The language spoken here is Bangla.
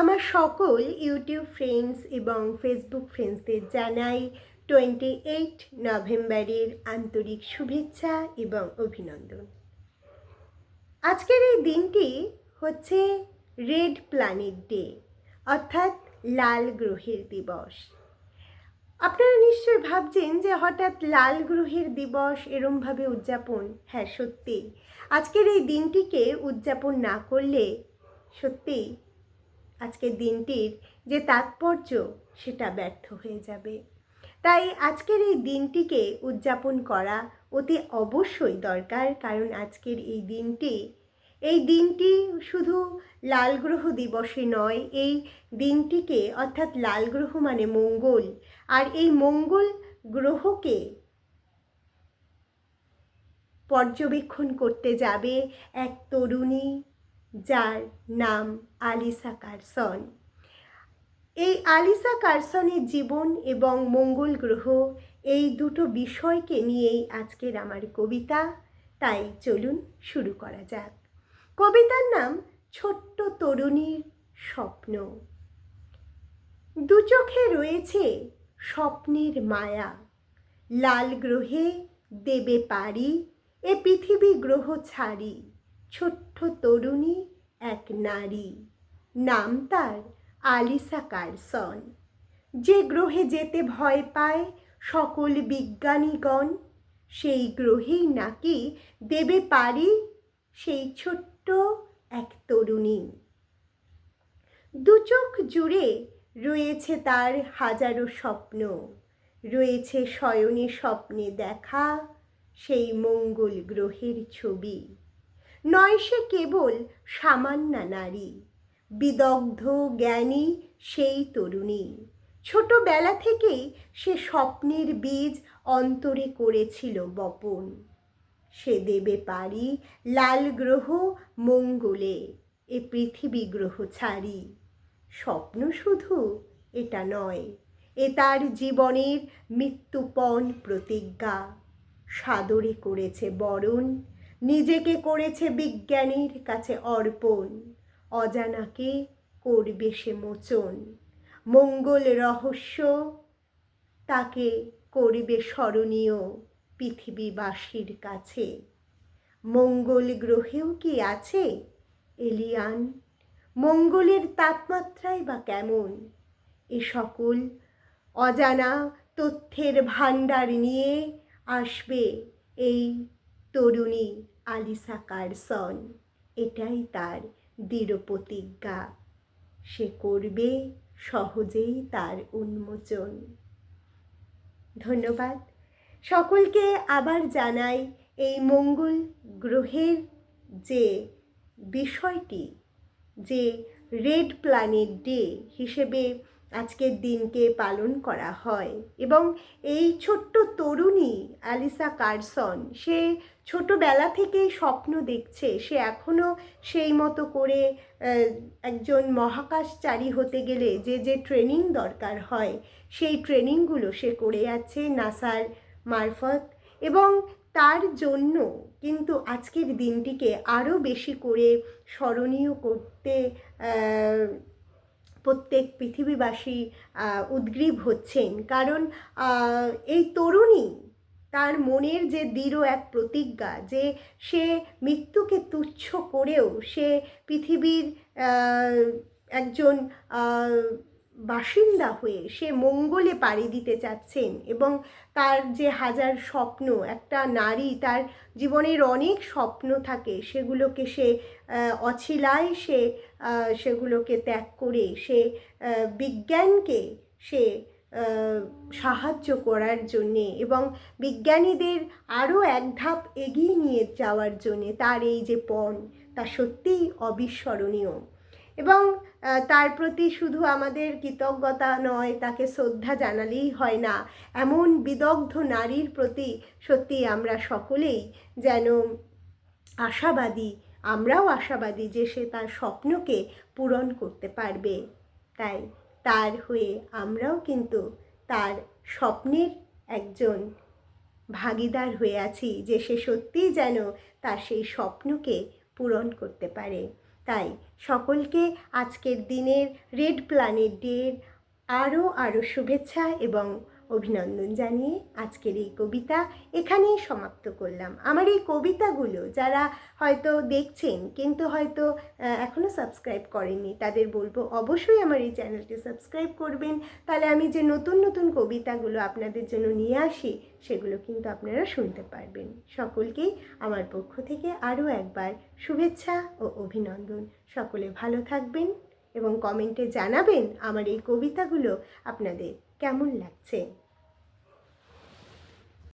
আমার সকল ইউটিউব ফ্রেন্ডস এবং ফেসবুক ফ্রেন্ডসদের জানাই টোয়েন্টি এইট নভেম্বরের আন্তরিক শুভেচ্ছা এবং অভিনন্দন। আজকের এই দিনটি হচ্ছে রেড প্ল্যানেট ডে অর্থাৎ লাল গ্রহের দিবস। আপনারা নিশ্চয়ই ভাবছেন যে হঠাৎ লাল গ্রহের দিবস এরমভাবে উদযাপন? হ্যাঁ সত্যি আজকের এই দিনটিকে উদযাপন না করলে সত্যি আজকের দিনটির যে তাৎপর্য, সেটা ব্যর্থ হয়ে যাবে। তাই আজকের এই দিনটিকে উদযাপন করা অতি অবশ্যই দরকার, কারণ আজকের এই দিনটি এই দিনটি শুধু লাল গ্রহ দিবসে নয়, এই দিনটিকে অর্থাৎ লাল গ্রহ মানে মঙ্গল, আর এই মঙ্গল গ্রহকে পর্যবেক্ষণ করতে যাবে এক তরুণী যার নাম আলিসা কারসন। এই আলিসা কারসনের জীবন এবং মঙ্গল গ্রহ এই দুটো বিষয়কে নিয়েই আজকের আমার কবিতা। তাই চলুন শুরু করা যাক। কবিতার নাম ছোট্ট তরুণীর স্বপ্ন। দু চোখে রয়েছে স্বপ্নের মায়া। লাল গ্রহে দেবে পারি এ পৃথিবী গ্রহ ছাড়ি। ছোট্ট তরুণী এক নারী। নাম তার আলিসা কারসন। যে গ্রহে যেতে ভয় পায় সকল বিজ্ঞানীগণ, সেই গ্রহেই নাকি দেবে পারি সেই ছোট্ট এক তরুণী। দুচোখ জুড়ে রয়েছে তার হাজারো স্বপ্ন। রয়েছে শয়নে স্বপ্নে দেখা সেই মঙ্গল গ্রহের ছবি। নয় সে কেবল সামান্যা নারী। বিদগ্ধ জ্ঞানী সেই তরুণী। ছোটবেলা থেকেই সে স্বপ্নের বীজ অন্তরে করেছিল বপন। সে দেবে পারি লাল গ্রহ মঙ্গলে, এ পৃথিবী গ্রহ ছাড়ি। স্বপ্ন শুধু এটা নয়, এ তার জীবনের মৃত্যুপণ প্রতিজ্ঞা। সাদরে করেছে বরণ নিজেকে করেছে বিজ্ঞানীর কাছে অর্পণ। অজানাকে করবে সে মোচন। মঙ্গল রহস্য তাকে করবে স্মরণীয় পৃথিবীবাসীর কাছে। মঙ্গল গ্রহেও কি আছে, এলিয়ান? মঙ্গলের তাপমাত্রাই বা কেমন? এ সকল অজানা তথ্যের ভাণ্ডার নিয়ে আসবে এই তরুণী আলিসা কারসন, এটাই তার দৃঢ় প্রতিজ্ঞা। সে করবে সহজেই তার উন্মোচন। ধন্যবাদ। সকলকে আবার জানাই এই মঙ্গল গ্রহের যে বিষয়টি, যে রেড প্ল্যানেট ডে হিসেবে আজকের দিনকে পালন করা হয়। এবং এই ছোট্ট তরুণী অ্যালিসা কারসন, সে ছোটোবেলা থেকেই স্বপ্ন দেখছে। সে এখনও সেই মতো করে একজন মহাকাশচারী হতে গেলে যে যে ট্রেনিং দরকার হয়, সেই ট্রেনিংগুলো সে করে যাচ্ছে নাসার মারফত। এবং তার জন্য কিন্তু আজকের দিনটিকে আরও বেশি করে স্মরণীয় করতে প্রত্যেক পৃথিবীবাসী উদ্গ্রীব হচ্ছেন। কারণ এই তরুণী তার মনের যে দৃঢ় এক প্রতিজ্ঞা যে সে মৃত্যুকে তুচ্ছ করেও সে পৃথিবীর একজন বাসিন্দা হয়ে সে মঙ্গলে পাড়ি দিতে চাচ্ছেন এবং তার যে হাজার স্বপ্ন, একটা নারী তার জীবনের অনেক স্বপ্ন থাকে, সেগুলোকে সে অছিলায় সে সেগুলোকে ত্যাগ করে সে বিজ্ঞানকে সে সাহায্য করার জন্যে এবং বিজ্ঞানীদের আরও এক ধাপ এগিয়ে নিয়ে যাওয়ার জন্যে তার এই যে পণ, তা সত্যিই অবিস্মরণীয়। এবং তার প্রতি শুধু আমাদের কৃতজ্ঞতা নয়, তাকে শ্রদ্ধা জানালেই হয় না। এমন বিদগ্ধ নারীর প্রতি সত্যি আমরা সকলেই যেন আশাবাদী, আমরাও আশাবাদী যে সে তার স্বপ্নকে পূরণ করতে পারবে। তাই তার হয়ে আমরাও কিন্তু তার স্বপ্নের একজন ভাগিদার হয়ে আছি যে সে সত্যিই যেন তার সেই স্বপ্নকে পূরণ করতে পারে। তাই সকলকে আজকের দিনের রেড প্ল্যানেট ডের আরও আরও শুভেচ্ছা এবং অভিনন্দন জানিয়ে আজকের এই কবিতা এখানেই সমাপ্ত করলাম। আমার এই কবিতাগুলো যারা হয়তো দেখছেন কিন্তু হয়তো এখনও সাবস্ক্রাইব করেননি, তাদের বলব অবশ্যই আমার এই চ্যানেলটি সাবস্ক্রাইব করবেন। তাহলে আমি যে নতুন নতুন কবিতাগুলো আপনাদের জন্য নিয়ে আসি, সেগুলো কিন্তু আপনারা শুনতে পারবেন। সকলকেই আমার পক্ষ থেকে আরও একবার শুভেচ্ছা ও অভিনন্দন। সকলে ভালো থাকবেন এবং কমেন্টে জানাবেন আমার এই কবিতাগুলো আপনাদের কেমন লাগছে।